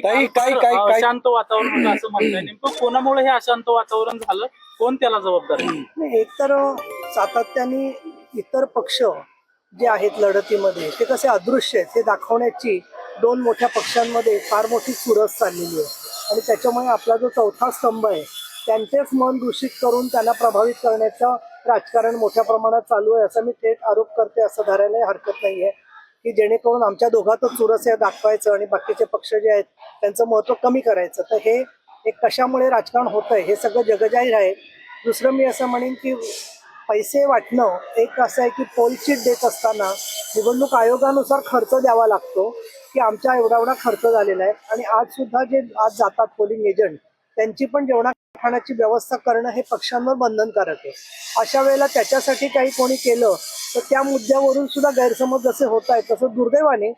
काही काही- काही- काही- अ, काही- शांत वातावरण होतं असं म्हणताय नेमकं. कोणामुळे हे अशांत वातावरण झालं? कोण त्याला जबाबदार आहे? नाही एक तर सातत्याने इतर पक्ष जे आहेत लढतीमध्ये ते कसे अदृश्य आहेत हे दाखवण्याची दोन मोठ्या पक्षांमध्ये फार मोठी चुरस चाललेली आहे. आणि त्याच्यामुळे आपला जो चौथा स्तंभ आहे त्यांचेच मन दूषित करून त्यांना प्रभावित करण्याचं राजकारण मोठ्या प्रमाणात चालू आहे असं मी थेट आरोप करते असं धरायला हरकत नाही आहे की जेणेकरून आमच्या दोघातच चुरस आहे दाखवायचं आणि बाकीचे पक्ष जे आहेत त्यांचं महत्त्व कमी करायचं. तर हे एक कशामुळे राजकारण होत आहे हे सगळं जगजाहीर आहे. दुसरं मी असं म्हणेन की पैसे वाटणं एक असं आहे की पोलशीट देत असताना निवडणूक आयोगानुसार खर्च द्यावा लागतो की आमच्या एवढा एवढा खर्च झालेला आहे. आणि आज सुद्धा जे आज जातात पोलिंग एजंट त्यांची पण जेवणा खाण्याची व्यवस्था करणं हे पक्षांवर बंधनकारक आहे. अशा वेळेला त्याच्यासाठी काही कोणी केलं तर त्या मुद्द्यावरून सुद्धा गैरसमज जसे होत आहेत तसं दुर्दैवाने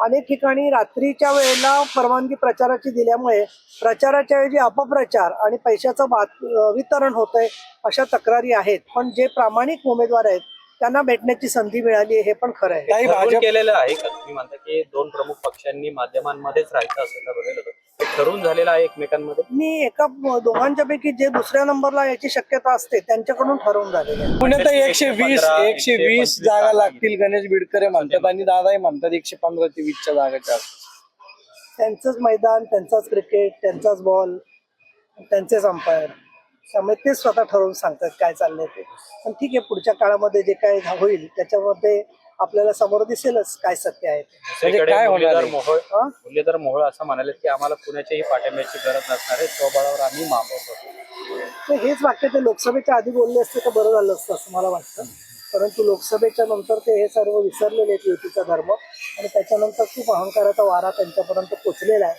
अनेक ठिकाणी रात्रीच्या वेळेला परवानगी प्रचाराची दिल्यामुळे प्रचाराच्या ऐवजी अपप्रचार आणि पैशाचं वात वितरण होत आहे अशा तक्रारी आहेत. पण जे प्रामाणिक उमेदवार आहेत त्यांना भेटण्याची संधी मिळाली हे पण खरं आहे. काही केलेलं आहे का? तुम्ही म्हणता की दोन प्रमुख पक्षांनी माध्यमांमध्येच राहायचं असं ठरवलेलं ठरवून झालेलं आहे एकमेकांमध्ये? मी एका दोघांच्या पैकी जे दुसऱ्या नंबरला याची शक्यता असते त्यांच्याकडून ठरवून झालेले आहे. पुण्यात एकशे वीस एकशे वीस जागा लागतील गणेश बिडकरे म्हणतात आणि दादाही म्हणतात एकशे पंधरा ते वीसच्या जागाच्या. त्यांचंच मैदान त्यांचाच क्रिकेट त्यांचाच बॉल त्यांचेच अंपायर त्यामुळे ते स्वतः ठरवून सांगतात काय चाललंय ते. पण ठीक आहे पुढच्या काळामध्ये जे काय होईल त्याच्यामध्ये आपल्याला समोर दिसेलच काय सत्य आहे ते. दुसरीकडे काय होणार मुरलीधर आहे? मोहोळ हा? मुरलीधर मोहोळ असं म्हणाले की आम्हाला कुणाच्याही पाठिंब्याची गरज नसणार आहे. स्वबळावर आम्ही होतो तर हेच वाक्य ते लोकसभेच्या आधी बोलले असते तर बरं झालं असतं असं मला वाटतं. परंतु लोकसभेच्या नंतर ते हे सर्व विसरलेले आहेत युतीचा धर्म आणि त्याच्यानंतर खूप अहंकाराचा वारा त्यांच्यापर्यंत पोचलेला आहे.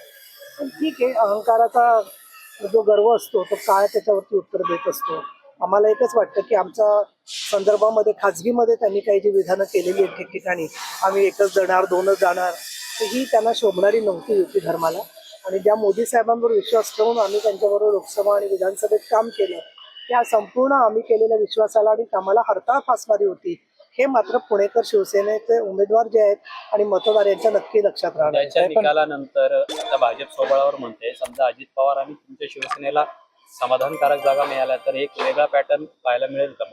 पण ठीक आहे अहंकाराचा जो गर्व असतो तो काळ त्याच्यावरती उत्तर देत असतो. आम्हाला एकच वाटतं की आमच्या संदर्भामध्ये खाजगीमध्ये त्यांनी काही जी विधानं केलेली आहेत ठिकठिकाणी आम्ही एकच जाणार दोनच जाणार तर ही त्यांना शोभणारी नव्हती युती धर्माला. आणि ज्या मोदी साहेबांवर विश्वास ठेवून आम्ही त्यांच्याबरोबर लोकसभा आणि विधानसभेत काम केलं त्या संपूर्ण आम्ही केलेल्या विश्वासाला आणि कामाला हरताळ फासणारी होती. हे मात्र पुणेकर शिवसेनेचे उमेदवार जे आहेत आणि मतदार यांच्या नक्की लक्षात राहणार. निकालानंतर आता भाजप स्वबळावर म्हणते समजा अजित पवार आणि तुमच्या शिवसेनेला समाधानकारक जागा मिळाल्या तर एक वेगळा पॅटर्न पाहायला मिळेल का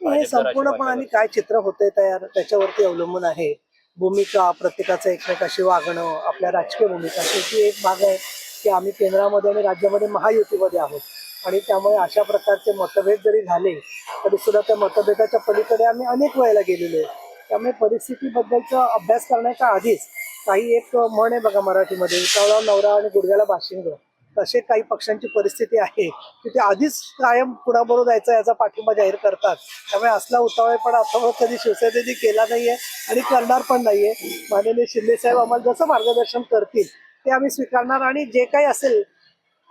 हे अशी संपूर्णपणे आणि वाटचाल काय चित्र होते तयार त्याच्यावरती अवलंबून आहे. भूमिका प्रत्येकाचं एकमेकाशी वागणं आपल्या राजकीय भूमिका शेवटी एक भाग आहे की आम्ही केंद्रामध्ये आणि राज्यामध्ये महायुतीमध्ये आहोत. आणि त्यामुळे अशा प्रकारचे मतभेद जरी झाले तरी सुद्धा त्या मतभेदाच्या पलीकडे आम्ही अनेक वेळेला गेलेलो आहे. त्यामुळे परिस्थितीबद्दलचा अभ्यास करण्याच्या आधीच काही एक म्हण आहे बघा मराठीमध्ये उतावळा नवरा आणि गुडघ्याला बाशिंग. तसे काही पक्षांची परिस्थिती आहे की ते आधीच कायम कुणाबरोबर जायचं याचा पाठिंबा जाहीर करतात. त्यामुळे असला उतावळेपणा आता कधी शिवसेनेने केला नाहीये आणि करणार पण नाहीये. माननीय शिंदेसाहेब आम्हाला जसं मार्गदर्शन करतील ते आम्ही स्वीकारणार आणि जे काही असेल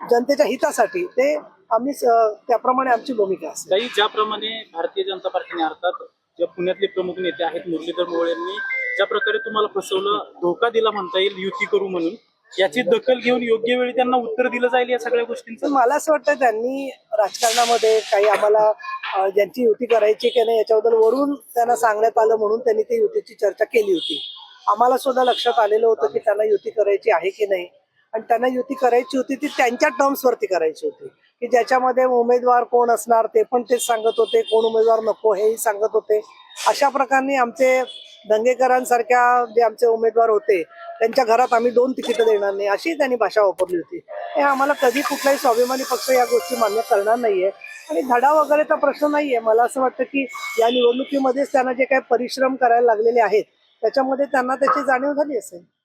जनतेच्या हितासाठी ते आम्ही त्याप्रमाणे आमची भूमिका असते काही ज्याप्रमाणे भारतीय जनता पार्टीने अर्थात जे पुण्यातले प्रमुख नेते आहेत मुरलीधर मोहोळ यांनी ज्या प्रकारे तुम्हाला फसवलं धोका दिला म्हणता येईल युती करू म्हणून. याची दखल घेऊन योग्य वेळी त्यांना उत्तर दिलं जाईल या सगळ्या गोष्टींचं? मला असं वाटतं त्यांनी राजकारणामध्ये काही आम्हाला ज्यांची युती करायची की नाही याच्याबद्दल वरून त्यांना सांगण्यात आलं म्हणून त्यांनी ती युतीची चर्चा केली होती. आम्हाला सुद्धा लक्षात आलेलं होतं की त्यांना युती करायची आहे की नाही. आणि त्यांना युती करायची होती ती त्यांच्या टर्म्सवरती करायची होती. की ज्याच्यामध्ये उमेदवार कोण असणार ते पण तेच सांगत होते कोण उमेदवार नको हेही सांगत होते. अशा प्रकारे आमचे दंगेकरांसारख्या जे आमचे उमेदवार होते त्यांच्या घरात आम्ही दोन तिकीटं देणार नाही. अशी त्यांनी भाषा वापरली होती. हे आम्हाला कधी कुठलाही स्वाभिमानी पक्ष या गोष्टी मान्य करणार नाहीये. आणि धडा वगैरेचा प्रश्न नाहीये. मला असं वाटतं की या निवडणुकीमध्येच त्यांना जे काही परिश्रम करायला लागलेले आहेत त्याच्यामध्ये त्यांना त्याची जाणीव झाली असेल.